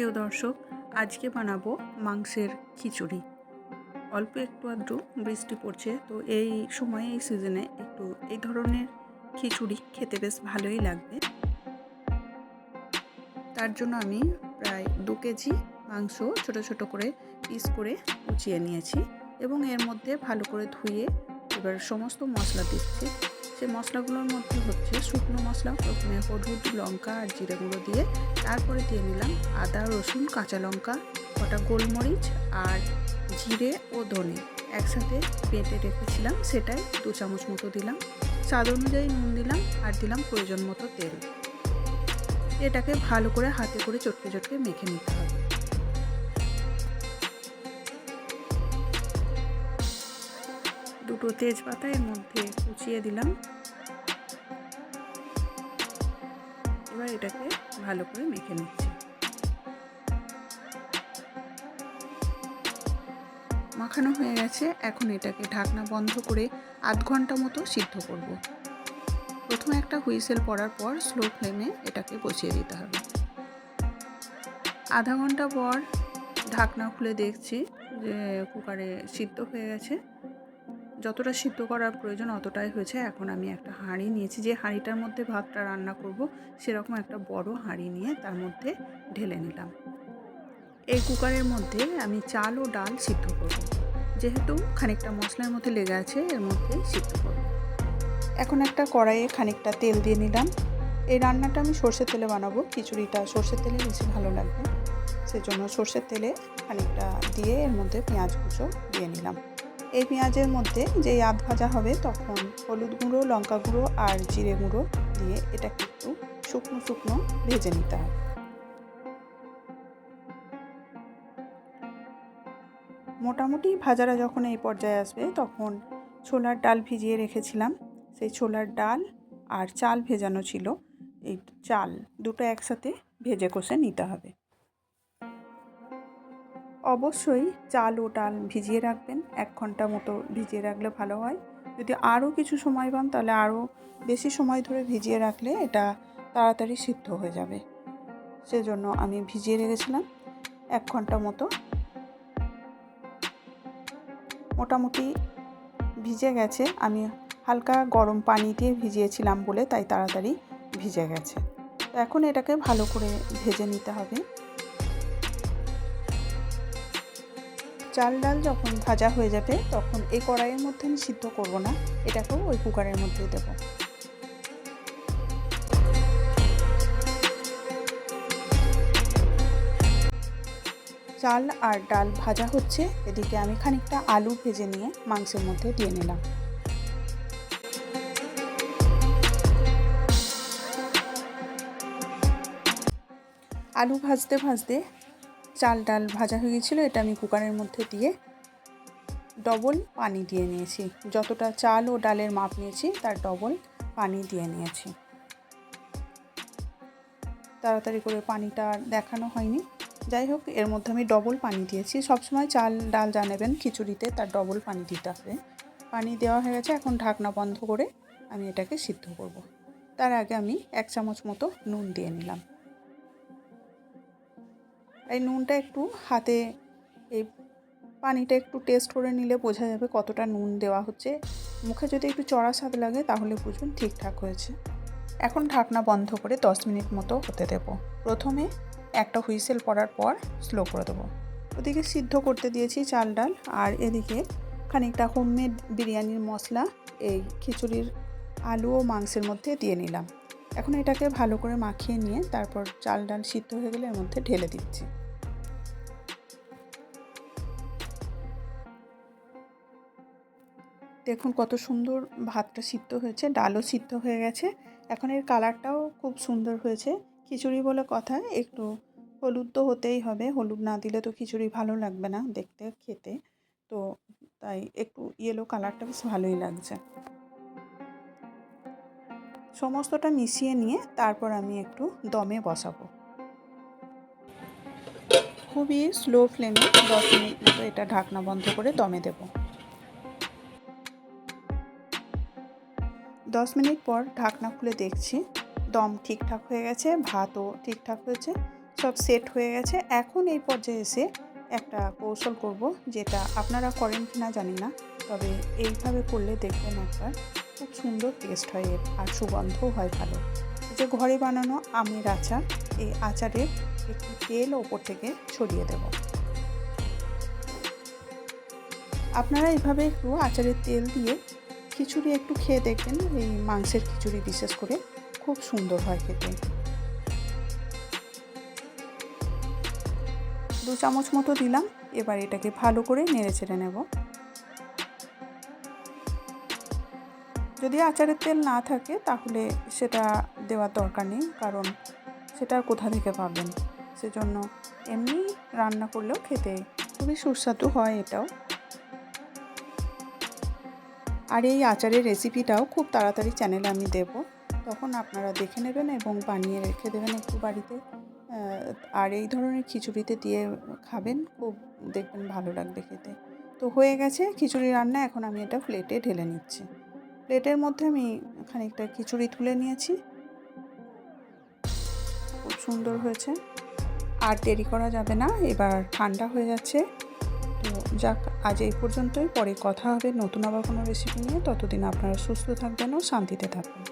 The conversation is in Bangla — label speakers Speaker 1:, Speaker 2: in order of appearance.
Speaker 1: প্রিয় দর্শক, আজকে বানাবো মাংসের খিচুড়ি। অল্প একটু আধটু বৃষ্টি পড়ছে, তো এই সময়ে, এই সিজনে একটু এই ধরনের খিচুড়ি খেতে বেশ ভালোই লাগবে। তার জন্য আমি প্রায় দু কেজি মাংস ছোট ছোট করে পিস করে কুচিয়ে নিয়েছি এবং এর মধ্যে ভালো করে ধুয়ে এবার সমস্ত মশলা দিচ্ছি। সেই মশলাগুলোর মধ্যে হচ্ছে শুকনো মশলা, প্রথমে হলুদ, লঙ্কা আর জিরে গুঁড়ো দিয়ে তারপরে দিয়ে নিলাম আদা, রসুন, কাঁচা লঙ্কা, কটা গোলমরিচ আর জিরে ও ধনে একসাথে বেটে রেখেছিলাম, সেটাই দু চামচ মতো দিলাম। স্বাদ অনুযায়ী নুন দিলাম আর দিলাম প্রয়োজন মতো তেল। এটাকে ভালো করে হাতে করে চটকে চটকে মেখে নিতে হবে। দুটো তেজপাতা এর মধ্যে কুচিয়ে দিলাম। এবার এটাকে ভালো করে মেখে নিচ্ছি। মাখানো হয়ে গেছে। এখন এটাকে ঢাকনা বন্ধ করে আধ ঘণ্টা মতো সিদ্ধ করব। প্রথমে একটা হুইসেল পড়ার পর স্লো ফ্লেমে এটাকে বসিয়ে দিতে হবে। আধা ঘণ্টা পর ঢাকনা খুলে দেখছি যে কুকারে সিদ্ধ হয়ে গেছে। যতটা সিদ্ধ করার প্রয়োজন অতটাই হয়েছে। এখন আমি একটা হাঁড়ি নিয়েছি। যে হাঁড়িটার মধ্যে ভাতটা রান্না করব, সেরকম একটা বড় হাঁড়ি নিয়ে তার মধ্যে ঢেলে নিলাম। এই কুকারের মধ্যে আমি চাল ও ডাল সিদ্ধ করব। যেহেতু খানিকটা মশলার মধ্যে লেগে আছে, এর মধ্যে সিদ্ধ করব। এখন একটা কড়াইয়ে খানিকটা তেল দিয়ে নিলাম। এই রান্নাটা আমি সর্ষের তেলে বানাবো। খিচুড়িটা সর্ষের তেলে বেশি ভালো লাগবে। সেজন্য সর্ষের তেলে খানিকটা দিয়ে এর মধ্যে পেঁয়াজ কুচো দিয়ে নিলাম। এই পেঁয়াজের মধ্যে যেই আধ ভাজা হবে তখন হলুদ গুঁড়ো, লঙ্কা গুঁড়ো আর জিরে গুঁড়ো দিয়ে এটাকে একটু শুকনো শুকনো ভেজে নিতে হবে। মোটামুটি ভাজারা যখন এই পর্যায়ে আসবে তখন ছোলার ডাল ভিজিয়ে রেখেছিলাম। সেই ছোলার ডাল আর চাল ভেজানো ছিল। এই চাল দুটো একসাথে ভেজে কষে নিতে হবে। অবশ্যই চাল ও ডাল ভিজিয়ে রাখবেন, এক ঘণ্টা মতো ভিজিয়ে রাখলে ভালো হয়। যদি আরও কিছু সময় পান, তাহলে আরও বেশি সময় ধরে ভিজিয়ে রাখলে এটা তাড়াতাড়ি সিদ্ধ হয়ে যাবে। সেজন্য আমি ভিজিয়ে রেখেছিলাম এক ঘণ্টা মতো। মোটামুটি ভিজে গেছে। আমি হালকা গরম পানি দিয়ে ভিজিয়েছিলাম বলে তাই তাড়াতাড়ি ভিজে গেছে। এখন এটাকে ভালো করে ভেজে নিতে হবে। চাল ডাল যখন ভাজা হয়ে যাবে, তখন এই কড়াইয়ের মধ্যে আমি সিদ্ধ করব না। এটাকেও ওই কুকারের মধ্যে দেব। চাল আর ডাল ভাজা হচ্ছে, এদিকে আমি খানিকটা আলু ভেজে নিয়ে মাংসের মধ্যে দিয়ে নিলাম। আলু ভাজতে ভাজতে চাল ডাল ভাজা হয়ে গেছিল, এটা আমি কুকারের মধ্যে দিয়ে ডবল পানি দিয়ে নিয়েছি। যতটা চাল ও ডালের মাপ নিয়েছি, তার ডবল পানি দিয়ে নিয়েছি। তাড়াতাড়ি করে পানিটা দেখানো হয়নি। যাই হোক, এর মধ্যে আমি ডবল পানি দিয়েছি। সবসময় চাল ডাল যা নেবেন খিচুড়িতে, তার ডবল পানি দিতে হবে। পানি দেওয়া হয়ে গেছে, এখন ঢাকনা বন্ধ করে আমি এটাকে সিদ্ধ করব। তার আগে আমি এক চামচ মতো নুন দিয়ে নিলাম। এই নুনটা একটু হাতে, এই পানিটা একটু টেস্ট করে নিলে বোঝা যাবে কতটা নুন দেওয়া হচ্ছে। মুখে যদি একটু চড়া স্বাদ লাগে তাহলে বুঝবেন ঠিকঠাক হয়েছে। এখন ঢাকনা বন্ধ করে দশ মিনিট মতো হতে দেব। প্রথমে একটা হুইসেল পড়ার পর স্লো করে দেবো। ওদিকে সিদ্ধ করতে দিয়েছি চাল ডাল আর এদিকে খানিকটা হোমমেড বিরিয়ানির মশলা, এই খিচুড়ির আলু ও মাংসের মধ্যে দিয়ে নিলাম। এখন এটাকে ভালো করে মাখিয়ে নিয়ে তারপর চাল ডাল সিদ্ধ হয়ে গেলে এর মধ্যে ঢেলে দিচ্ছি। দেখুন কত সুন্দর ভাতটা সিদ্ধ হয়েছে, ডালও সিদ্ধ হয়ে গেছে। এখন এর কালারটাও খুব সুন্দর হয়েছে। খিচুড়ি বলে কথা, একটু হলুদ তো হতেই হবে, হলুদ না দিলে তো খিচুড়ি ভালো লাগবে না দেখতে, খেতে। তো তাই একটু ইয়েলো কালারটা বেশ ভালোই লাগছে। সমস্তটা মিশিয়ে নিয়ে তারপর আমি একটু দমে বসাবো। খুবই স্লো ফ্লেমে দশ মিনিট মতো এটা ঢাকনা বন্ধ করে দমে দেব। দশ মিনিট পর ঢাকনা খুলে দেখছি, দম ঠিকঠাক হয়ে গেছে, ভাতও ঠিকঠাক হয়েছে, সব সেট হয়ে গেছে। এখন এই পর্যায়ে এসে একটা কৌশল করব যেটা আপনারা করেন কি না জানি না, তবে এইভাবে করলে দেখবেন একবার খুব সুন্দর টেস্ট হয় এর আর সুগন্ধও হয় ভালো। যে ঘরে বানানো আমের আচার, এই আচারের একটু তেল ওপর থেকে ছড়িয়ে দেব। আপনারা এইভাবে একটু আচারের তেল দিয়ে খিচুড়ি একটু খেয়ে দেখবেন এই মাংসের খিচুড়ি বিশেষ করে খুব সুন্দর হয় খেতে। দু চামচ মতো দিলাম, এবার এটাকে ভালো করে নেড়ে চেড়ে নেব। যদি আচারের তেল না থাকে, তাহলে সেটা দেওয়ার দরকার নেই, কারণ সেটা কোথা থেকে পাবেন? সেজন্য এমনি রান্না করলেও খেতে খুবই সুস্বাদু হয় এটাও। আর এই আচারের রেসিপিটাও খুব তাড়াতাড়ি চ্যানেলে আমি দেব। তখন আপনারা দেখে নেবেন এবং বানিয়ে রেখে দেবেন একটু বাড়িতে। আর এই ধরনের খিচুড়িতে দিয়ে খাবেন, খুব দেখবেন ভালো লাগবে খেতে। তো হয়ে গেছে খিচুড়ি রান্না, এখন আমি এটা প্লেটে ঢেলে নিচ্ছি। প্লেটের মধ্যে আমি খানিকটা খিচুড়ি তুলে নিয়েছি। খুব সুন্দর হয়েছে। আর দেরি করা যাবে না, এবার ঠান্ডা হয়ে যাচ্ছে। তো যাক, আজ এই পর্যন্তই। পরে কথা হবে নতুন আবার কোনো রেসিপি নিয়ে। ততদিন আপনারা সুস্থ থাকবেন ও শান্তিতে থাকবেন।